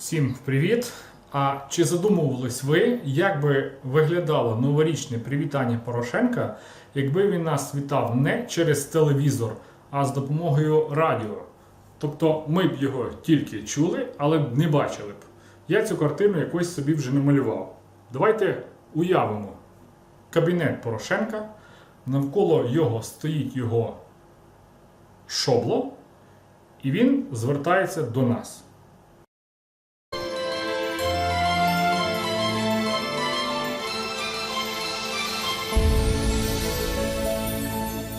Всім привіт! А чи задумувались ви, як би виглядало новорічне привітання Порошенка, якби він нас вітав не через телевізор, а з допомогою радіо? Тобто ми б його тільки чули, але б не бачили б. Я цю картину якось собі вже намалював. Давайте уявимо кабінет Порошенка, навколо його стоїть його шобло, і він звертається до нас.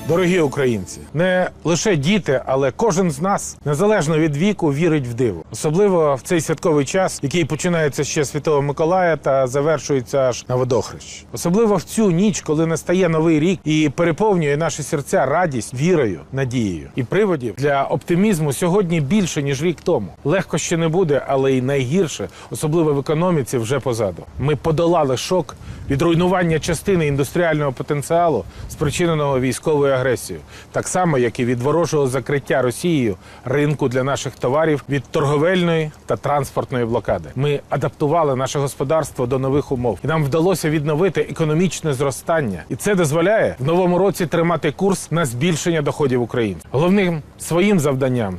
Дорогі українці, не лише діти, але кожен з нас, незалежно від віку, вірить в диво. Особливо в цей святковий час, який починається ще Святого Миколая та завершується аж на водохрещ. Особливо в цю ніч, коли настає новий рік і переповнює наші серця радість, вірою, надією. І приводів для оптимізму сьогодні більше ніж рік тому. Легко ще не буде, але й найгірше, особливо в економіці, вже позаду. Ми подолали шок від руйнування частини індустріального потенціалу, спричиненого військовою агресією, так само як і від ворожого закриття Росією ринку для наших товарів від торговельної та транспортної блокади. Ми адаптували наше господарство до нових умов, і нам вдалося відновити економічне зростання, і це дозволяє в новому році тримати курс на збільшення доходів українців. Головним своїм завданням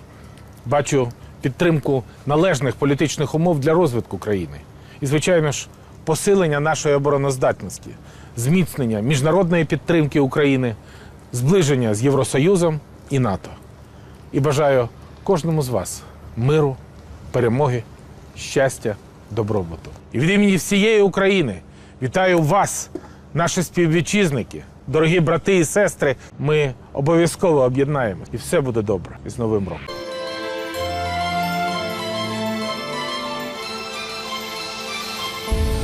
бачу підтримку належних політичних умов для розвитку країни. І, звичайно ж, посилення нашої обороноздатності, зміцнення міжнародної підтримки України, зближення з Євросоюзом і НАТО. І бажаю кожному з вас миру, перемоги, щастя, добробуту. І від імені всієї України вітаю вас, наші співвітчизники, дорогі брати і сестри. Ми обов'язково об'єднаємо, і все буде добре. І з Новим роком.